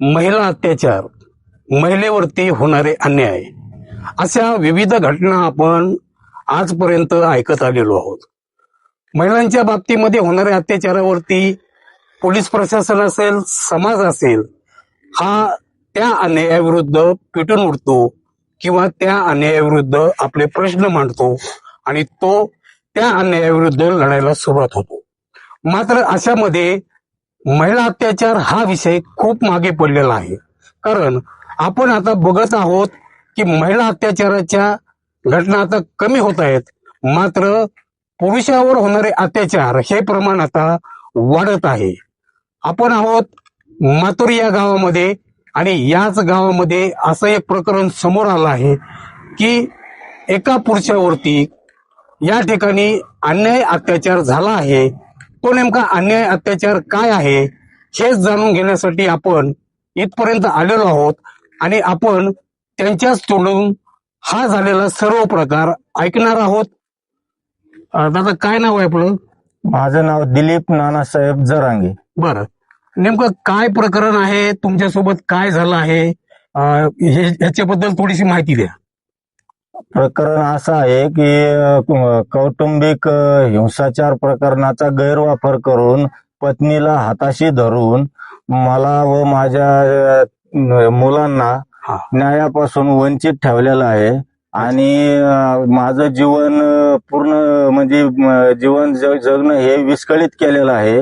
महिला अत्याचार महिलेवरती होणारे अन्याय अशा विविध घटना आपण आजपर्यंत ऐकत आलेलो आहोत. महिलांच्या बाबतीमध्ये होणाऱ्या अत्याचारावरती पोलीस प्रशासन असेल समाज असेल हा त्या अन्यायाविरुद्ध पिटून उठतो किंवा त्या अन्यायाविरुद्ध आपले प्रश्न मांडतो आणि तो त्या अन्यायाविरुद्ध लढायला सुरुवात होतो. मात्र अशामध्ये महिला अत्याचार हा विषय खूप मागे पडलेला आहे. कारण आपण आता बघत आहोत की महिला अत्याचाराच्या घटना आता कमी होत आहेत. मात्र पुरुषावर होणारे अत्याचार हे प्रमाण आता वाढत आहे. आपण आहोत मातुरी या गावामध्ये आणि याच गावामध्ये असं एक प्रकरण समोर आलं आहे की एका पुरुषावरती या ठिकाणी अन्याय अत्याचार झाला आहे. तो नेमका अन्याय अत्याचार काय आहे हेच जाणून घेण्यासाठी आपण इथपर्यंत आलेलो आहोत. आणि आपण त्यांच्याच तोंडून हा झालेला सर्व प्रकार ऐकणार आहोत. दादा काय नाव आहे आपलं? माझं नाव दिलीप नानासाहेब जरांगे. बरं. नेमकं काय प्रकरण आहे? तुमच्यासोबत काय झालं आहे? अं, ह्याच्याबद्दल थोडीशी माहिती द्या. प्रकरण असं आहे की अ, कौटुंबिक अ, हिंसाचार प्रकरणाचा गैरवापर करून पत्नीला हाताशी धरून मला व माझ्या अ, मुलांना हा. न्यायापासून वंचित ठेवलेलं आहे आणि अ, माझं जीवन अ, पूर्ण म्हणजे जीवन जग जगणं हे विस्कळीत केलेलं आहे.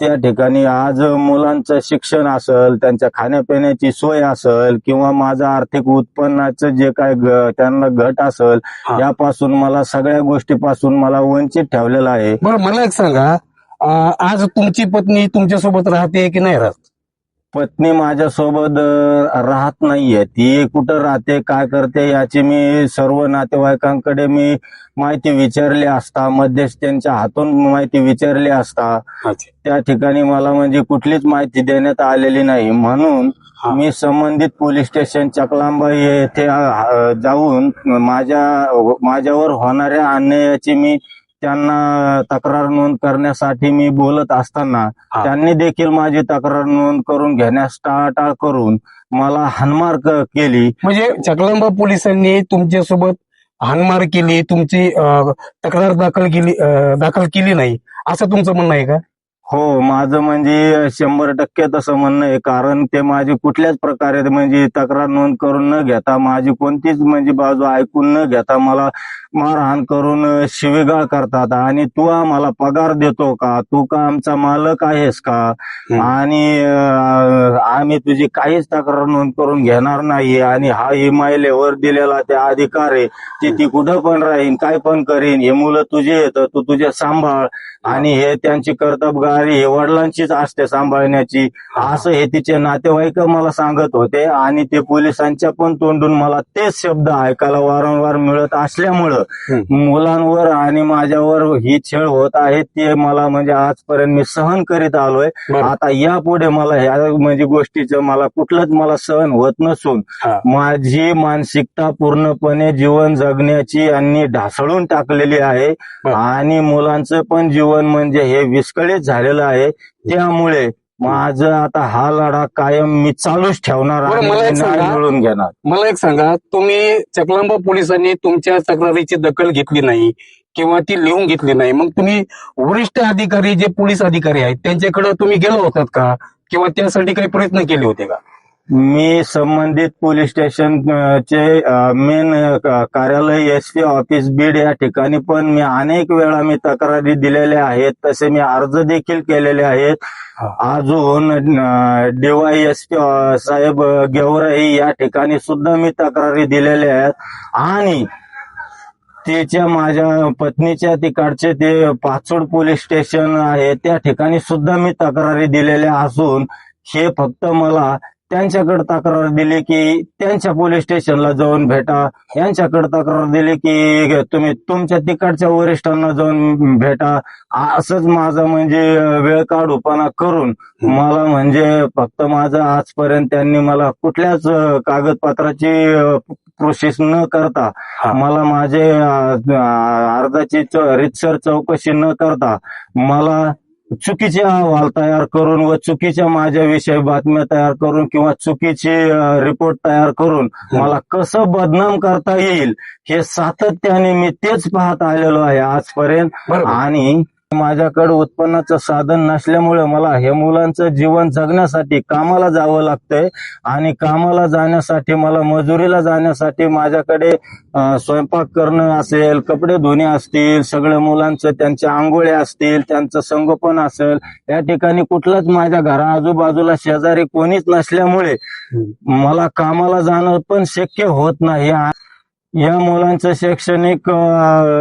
त्या ठिकाणी आज मुलांचं शिक्षण असेल त्यांच्या खाण्यापिण्याची सोय असेल किंवा माझं आर्थिक उत्पन्नाचं जे काय त्यांना घट असेल. यापासून मला सगळ्या गोष्टीपासून मला वंचित ठेवलेलं आहे बरं मला एक सांगा आज तुमची पत्नी तुमच्यासोबत राहते की नाही राहत पत्नी माझ्यासोबत अ, राहत नाहीये. ती कुठं राहते काय करते याची मी सर्व नातेवाईकांकडे मी माहिती विचारली असता मध्यस्थ्यांच्या हातून माहिती विचारली असता. त्या ठिकाणी मला म्हणजे कुठलीच माहिती देण्यात आलेली नाही. म्हणून हा. मी संबंधित पोलीस स्टेशन चकलांबा येथे अ, अ, जाऊन माझ्या माझ्यावर होणाऱ्या अन्यायाची मी त्यांना तक्रार नोंद करण्यासाठी मी बोलत असताना. त्यांनी देखील माझी तक्रार नोंद करून घेण्यास टाळाटाळ करून मला हानमार केली. म्हणजे चकलांबा पोलिसांनी तुमच्यासोबत हानमार केली तुमची तक्रार दाखल केली दाखल केली नाही. असं तुमचं म्हणणं आहे का? हो माझं म्हणजे शंभर टक्के तसं म्हणणं आहे. कारण ते माझी कुठल्याच प्रकारे म्हणजे तक्रार नोंद करून न घेता माझी कोणतीच म्हणजे बाजू ऐकून न घेता मला मारहाण करून शिवीगाळ करतात. आणि तू आम्हाला पगार देतो का? तू का आमचा मालक आहेस का. आणि आम्ही तुझी काहीच तक्रार नोंद करून घेणार नाही आणि हा ही महिलेवर दिलेला ते अधिकार आहे. ती ती कुठं पण राहीन काय पण करीन हे मुलं तुझे येतं तू तुझे सांभाळ. आणि हे त्यांची कर्तबगारी हे वडिलांचीच असते सांभाळण्याची असं हे तिचे नातेवाईक मला सांगत होते आणि ते पोलिसांच्या पण तोंडून मला तेच शब्द ऐकायला वारंवार मिळत असल्यामुळं मुलांवर आणि माझ्यावर ही छळ होत आहे ते मला म्हणजे आजपर्यंत मी सहन करीत आलोय. आता यापुढे मला ह्या म्हणजे गोष्टीचं मला कुठलंच मला सहन होत नसून. माझी मानसिकता पूर्णपणे जीवन जगण्याची यांनी ढासळून टाकलेली आहे. आणि मुलांचं पण जीवन म्हणजे हे विस्कळीत झालेलं आहे. त्यामुळे माझं आता हा लढा कायम मी चालूच ठेवणार बरं, आणि मला एक न्याय सांगा. मिळवून घेणार. मला एक सांगा तुम्ही चकलांबा पोलिसांनी तुमच्या तक्रारीची दखल घेतली नाही किंवा ती लिहून घेतली नाही. मग तुम्ही वरिष्ठ अधिकारी जे पोलीस अधिकारी आहेत त्यांच्याकडे तुम्ही गेलो होतात का? किंवा त्यासाठी काही प्रयत्न केले होते का? मी संबंधित पोलीस स्टेशन चे मेन कार्यालय एस पी ऑफिस बीड या ठिकाणी पण मी अनेक वेळा मी तक्रारी दिलेल्या आहेत. तसे मी अर्ज देखील केलेले आहेत. अजून डीवायएसपी साहेब गेवराई या ठिकाणी सुद्धा मी तक्रारी दिलेल्या आहेत. आणि त्याच्या माझ्या पत्नीच्या तिकडचे ते पाचोड पोलीस स्टेशन आहे त्या ठिकाणी सुद्धा मी तक्रारी दिलेल्या असून हे फक्त मला त्यांच्याकडे तक्रार दिली की त्यांच्या पोलीस स्टेशनला जाऊन भेटा यांच्याकडे तक्रार दिली की तुम्ही तुमच्या तिकडच्या वरिष्ठांना जाऊन भेटा असंच माझं म्हणजे वेळ काढूपणा करून मला म्हणजे फक्त माझं आजपर्यंत त्यांनी मला कुठल्याच कागदपत्राची प्रोसेस न करता. मला माझे अर्जाची च- रीतसर चौकशी न करता मला चुकीचे अहवाल तयार करून व चुकीच्या माझ्याविषयी बातम्या तयार करून किंवा चुकीचे रिपोर्ट तयार करून मला कसं बदनाम करता येईल हे सातत्याने मी तेच पाहत आलेलो आहे आजपर्यंत. आणि माझ्याकडे उत्पन्नाचं साधन नसल्यामुळे मला हे मुलांचं जीवन जगण्यासाठी कामाला जावं लागतंय. आणि कामाला जाण्यासाठी मला मजुरीला जाण्यासाठी माझ्याकडे स्वयंपाक करणं असेल कपडे धुणे असतील सगळ्या मुलांचं त्यांच्या आंघोळ्या असतील त्यांचं संगोपन असेल या ठिकाणी कुठलंच माझ्या घरा आजूबाजूला शेजारी कोणीच नसल्यामुळे मला कामाला जाणं पण शक्य होत नाही. या मुलांचं शैक्षणिक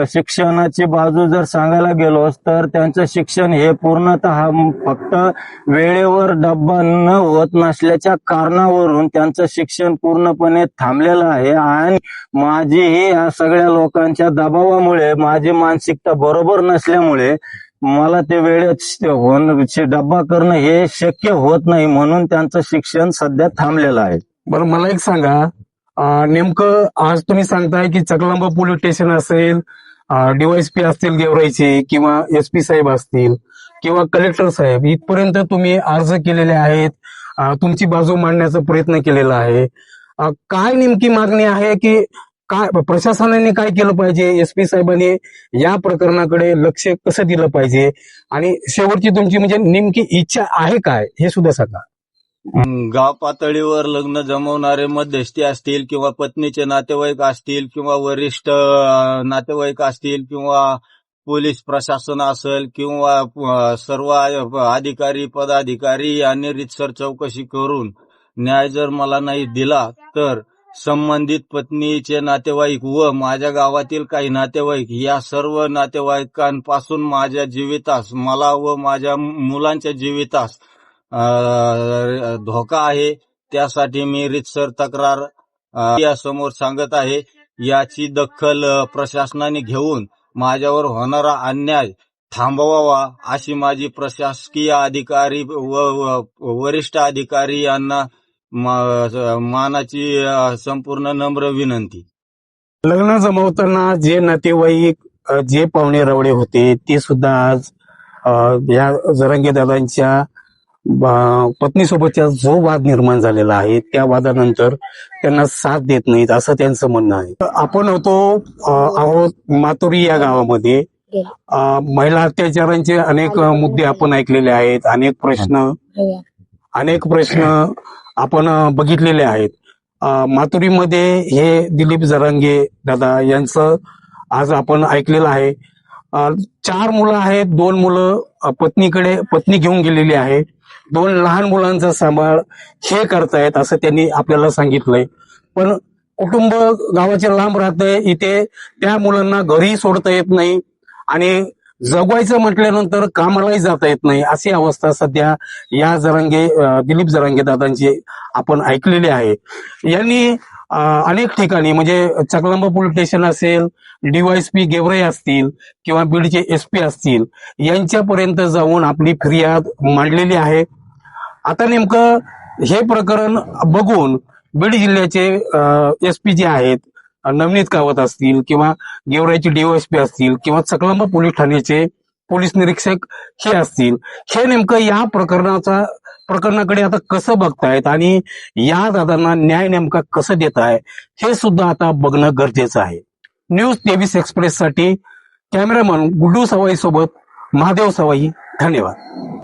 शिक्षणाची बाजू जर सांगायला गेलो तर त्यांचं शिक्षण हे पूर्णतः फक्त वेळेवर डब्बा न होत नसल्याच्या कारणावरून त्यांचं शिक्षण पूर्णपणे थांबलेलं आहे. आणि माझी ही या सगळ्या लोकांच्या दबावामुळे माझी मानसिकता बरोबर नसल्यामुळे मला ते वेळेत होण डब्बा करणं हे शक्य होत नाही म्हणून त्यांचं शिक्षण सध्या थांबलेलं आहे. बरं मला एक सांगा. नेमकं आज तुम्ही सांगताय की चकलांबा पोलीस स्टेशन असेल डीवायसपी असतील गेवराईचे किंवा एस पी साहेब असतील किंवा कलेक्टर साहेब इथपर्यंत तुम्ही अर्ज केलेले आहेत तुमची बाजू मांडण्याचा प्रयत्न केलेला आहे. काय नेमकी मागणी आहे की काय प्रशासनाने काय केलं पाहिजे एस पी साहेबांनी या प्रकरणाकडे लक्ष कसं दिलं पाहिजे? आणि शेवटची तुमची म्हणजे नेमकी इच्छा आहे काय हे सुद्धा सांगा. गाव पातळीवर लग्न जमवणारे मध्यस्थी असतील किंवा पत्नीचे नातेवाईक असतील किंवा वरिष्ठ नातेवाईक असतील किंवा पोलीस प्रशासन असेल किंवा सर्व अधिकारी पदाधिकारी यांनी रितसर चौकशी करून न्याय जर मला नाही दिला तर संबंधित पत्नीचे नातेवाईक व माझ्या गावातील काही नातेवाईक या सर्व नातेवाईकांपासून माझ्या जीवितास मला व माझ्या मुलांच्या जीवितास धोका आहे. त्यासाठी मी रितसर तक्रार अ, यासमोर सांगत आहे. याची दखल प्रशासनाने घेऊन माझ्यावर होणारा अन्याय थांबवावा अशी माझी प्रशासकीय अधिकारी व वरिष्ठ अधिकारी यांना मानाची संपूर्ण नम्र विनंती. लग्न जमवताना जे नातेवाईक जे पाहुणे रवळे होते ते सुद्धा आज या जरंगे दादांच्या पत्नीसोबतचा जो वाद निर्माण झालेला आहे त्या वादानंतर त्यांना साथ देत नाहीत असं त्यांचं म्हणणं आहे. आपण होतो आहोत मातुरी या गावामध्ये. अ, महिला अत्याचारांचे अनेक मुद्दे आपण ऐकलेले आहेत अनेक प्रश्न अनेक प्रश्न आपण बघितलेले आहेत. अ, माथुरीमध्ये हे दिलीप जरांगे दादा यांचं आज आपण ऐकलेलं आहे. चार मुलं आहेत. दोन मुलं पत्नीकडे पत्नी घेऊन गेलेली आहे. दोन लहान मुलांचा सांभाळ हे करतायत असं त्यांनी आपल्याला सांगितलंय. पण कुटुंब गावाच्या लांब राहतंय इथे त्या मुलांना घरी सोडता येत नाही आणि जगवायचं म्हटल्यानंतर कामालाही जाता येत नाही. अशी अवस्था सध्या या जरांगे दिलीप जरांगे दादांची आपण ऐकलेली आहे. यांनी अनेक ठिकाणी म्हणजे चकलांबा पोलीस स्टेशन असेल डीवायसपी गेवरे असतील किंवा बीडचे एस पी असतील यांच्यापर्यंत जाऊन आपली फिर्याद मांडलेली आहे. आता नेमकं हे प्रकरण बघून बीड जिल्ह्याचे एस पी जे आहेत नवनीत कावत असतील किंवा गेवराईचे डीवायसपी असतील किंवा चकलांबा पोलीस ठाण्याचे पोलीस निरीक्षक हे असतील हे नेमकं या प्रकरणाचा प्रकरणाकडे आता कसं बघतायत आणि या दादांना न्याय नेमका कसं देत आहे हे सुद्धा आता बघणं गरजेचं आहे. न्यूज तेवीस एक्सप्रेस साठी कॅमेरामन गुड्डू सवाई सोबत महादेव सवाई धन्यवाद.